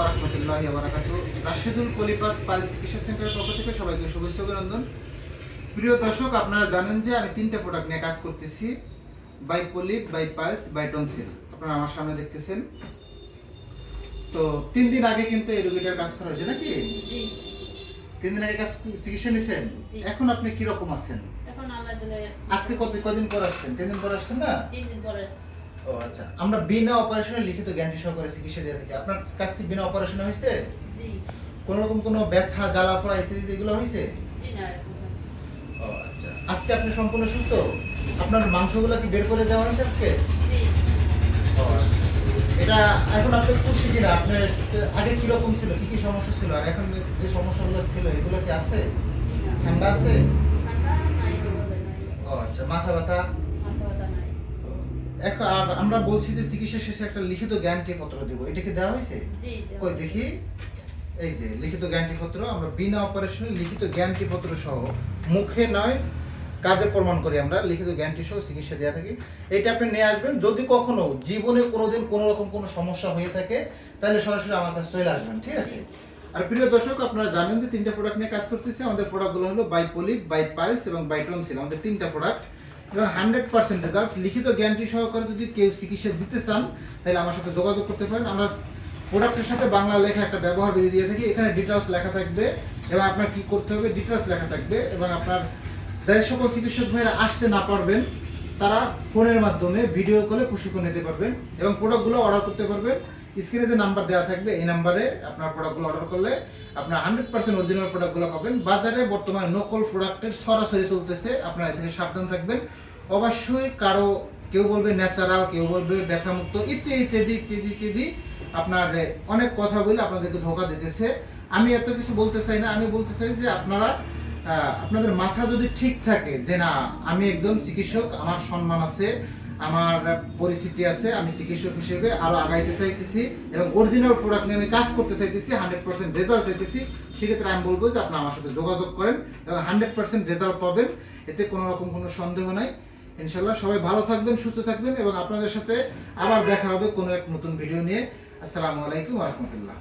ওরহমতুল্লাহি বারাকাতু রাশেদুল পলিপাস পাল চিকিৎসা সেন্টারের পক্ষ থেকে সবাইকে শুভেচ্ছা অভিনন্দন। প্রিয় দর্শক আপনারা জানেন যে আমি তিনটে প্রোডাক্ট নিয়ে কাজ করতেছি bye polyp bye piles bye tonsil আপনারা আমার সামনে দেখতেছেন। তো তিন দিন আগে কিন্তু এই রোগীটার কাজ করা হয়েছে নাকি? তিন দিন আগে কাজ চিকিৎসা নিছেন? এখন আপনি আছেন? এখন আল্লাহ দিলে আজকে কত কদিন পর আসছেন? তিন দিন পর আসছেন না? তিন দিন পরে আসছি। ও আচ্ছা। আমরা বিনা অপারেশনে লিখিত গ্যারান্টি সহকারে চিকিৎসা দিয়ে থাকি আপনার কাছ থেকে বিনা অপারেশনে হয়েছে? জি। কোন রকম কোনো ব্যথা জ্বালা ফোড়া ইত্যাদি এগুলো হয়েছে? জি না ও আচ্ছা। আজকে আপনি সম্পূর্ণ সুস্থ? আপনার মাংসগুলো কি বের করে দেওয়া হয়েছে আজকে? জি। ও আচ্ছা। এটা এখন আপনি খুশি কিনা? আপনার আগে কীরকম ছিল? কি কি সমস্যা ছিল? আর এখন যে সমস্যাগুলো ছিল এগুলো কি আছে? ঠান্ডা আছে? ও আচ্ছা। মাথা ব্যথা? আর আমরা বলছি যে চিকিৎসা শেষে একটা লিখিত গ্যারান্টি পত্র দেবো। এটা কি দেওয়া হয়েছে। কই দেখি। এই যে লিখিত গ্যারান্টি পত্র আমরা বিনা অপারেশনে লিখিত গ্যারান্টি পত্র সহ মুখে নয় কাজে প্রমাণ করি আমরা লিখিত গ্যারান্টি সহ চিকিৎসা দেওয়া থাকি। এটা আপনি নিয়ে আসবেন। যদি কখনো জীবনে কোনোদিন কোনো রকম কোনো সমস্যা হয়ে থাকে তাহলে সরাসরি আমার কাছে চলে আসবেন ঠিক আছে? আর প্রিয় দর্শক আপনারা জানেন যে তিনটা প্রোডাক্ট নিয়ে কাজ করতেছি। আমাদের প্রোডাক্টগুলো হলো বাই পলিপ বাই পাইলস এবং বাই টনসিল আমাদের তিনটা প্রোডাক্ট এবং হান্ড্রেড পার্সেন্ট রেজাল্ট লিখিত গ্যারান্টি সহকারে যদি কেউ চিকিৎসা দিতে চান, তাহলে আমার সাথে যোগাযোগ করতে পারেন। আমরা প্রোডাক্টের সাথে বাংলা লেখা একটা ব্যবহার বেঁধে দিয়ে থাকি। এখানে ডিটেলস লেখা থাকবে এবং আপনার কি করতে হবে ডিটেলস লেখা থাকবে এবং আপনার যাই সকল চিকিৎসক ভাইরা আসতে না পারবেন তারা ফোনের মাধ্যমে ভিডিও কলে প্রশিক্ষণ নিতে পারবেন এবং প্রোডাক্টগুলো অর্ডার করতে পারবেন। স্ক্রিনে যে নাম্বার দেওয়া থাকবে, এই নাম্বারে আপনার প্রোডাক্টগুলো অর্ডার করলে আপনার হান্ড্রেড পার্সেন্ট অরিজিনাল প্রোডাক্টগুলো পাবেন। বাজারে বর্তমানে নকল প্রোডাক্টের সরাসরি চলতেছে, আপনারা এ থেকে সাবধান থাকবেন। অবশ্যই কারও কেউ বলবে ন্যাচারাল কেউ বলবে ব্যথামুক্ত ইত্যাদি ইত্যাদি ইত্যাদি ইত্যাদি আপনার অনেক কথা বলে আপনাদেরকে ধোকা দিতেছে। আমি এত কিছু বলতে চাই না, আমি বলতে চাই যে আপনারা আপনাদের মাথা যদি ঠিক থাকে যে না, আমি একজন চিকিৎসক, আমার সম্মান আছে, আমার পরিস্থিতি আছে, আমি চিকিৎসক হিসেবে আরও আগাইতে চাইতেছি এবং অরিজিনাল প্রোডাক্ট নিয়ে আমি কাজ করতে চাইতেছি হান্ড্রেড পার্সেন্ট রেজাল্ট চাইতেছি, সেক্ষেত্রে আমি বলব যে আপনি আমার সাথে যোগাযোগ করেন এবং হান্ড্রেড পার্সেন্ট রেজাল্ট পাবেন। এতে কোনো রকম কোনো সন্দেহ নাই। ইনশাল্লাহ সবাই ভালো থাকবেন, সুস্থ থাকবেন এবং আপনাদের সাথে আবার দেখা হবে কোনো এক নতুন ভিডিও নিয়ে। আসসালামু আলাইকুম রহমতুল্লাহ।